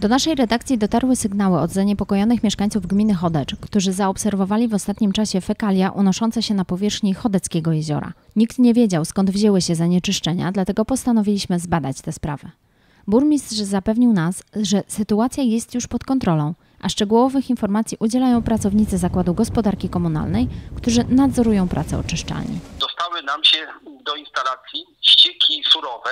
Do naszej redakcji dotarły sygnały od zaniepokojonych mieszkańców gminy Chodecz, którzy zaobserwowali w ostatnim czasie fekalia unoszące się na powierzchni Chodeckiego jeziora. Nikt nie wiedział, skąd wzięły się zanieczyszczenia, dlatego postanowiliśmy zbadać tę sprawę. Burmistrz zapewnił nas, że sytuacja jest już pod kontrolą, a szczegółowych informacji udzielają pracownicy Zakładu Gospodarki Komunalnej, którzy nadzorują pracę oczyszczalni. dostały nam się do instalacji ścieki surowe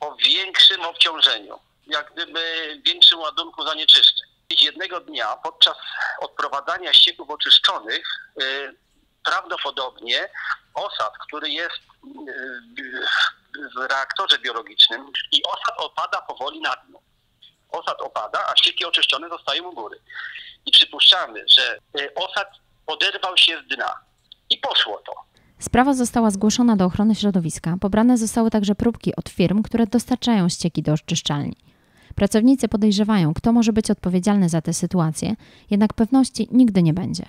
o większym obciążeniu, jak gdyby większym ładunku zanieczyszczeń. Jednego dnia podczas odprowadzania ścieków oczyszczonych y, prawdopodobnie osad, który jest y, w reaktorze biologicznym i osad opada powoli na dno. Osad opada, a ścieki oczyszczone zostają u góry. I przypuszczamy, że y, osad poderwał się z dna i poszło to. Sprawa została zgłoszona do ochrony środowiska. Pobrane zostały także próbki od firm, które dostarczają ścieki do oczyszczalni. Pracownicy podejrzewają, kto może być odpowiedzialny za tę sytuację, jednak pewności nigdy nie będzie.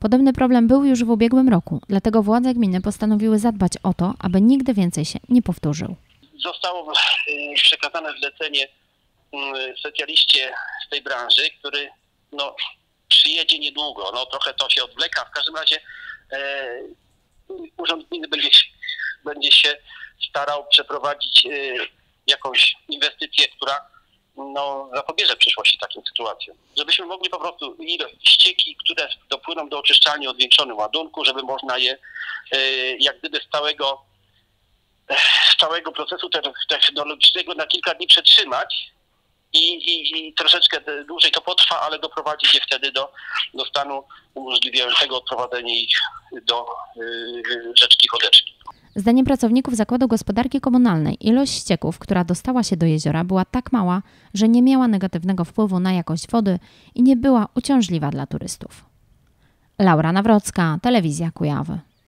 Podobny problem był już w ubiegłym roku, dlatego władze gminy postanowiły zadbać o to, aby nigdy więcej się nie powtórzył. zostało y, przekazane zlecenie y, specjaliście z tej branży, który no, przyjedzie niedługo. No, trochę to się odwleka. W każdym razie e, Urząd Gminy będzie, będzie się starał przeprowadzić e, jakąś no, zapobierze w przyszłości takim sytuacjom. Żebyśmy mogli po prostu ścieki, które dopłyną do oczyszczalni o zwiększonym ładunku, żeby można je e, jak gdyby z całego z całego procesu te- technologicznego na kilka dni przetrzymać i, i, i troszeczkę dłużej to potrwa, ale doprowadzić je wtedy do, do stanu umożliwiającego odprowadzenie ich do yy, rzeczki Chodeczki. Zdaniem pracowników Zakładu Gospodarki Komunalnej ilość ścieków, która dostała się do jeziora, była tak mała, że nie miała negatywnego wpływu na jakość wody i nie była uciążliwa dla turystów. Laura Nawrocka, Telewizja Kujawy.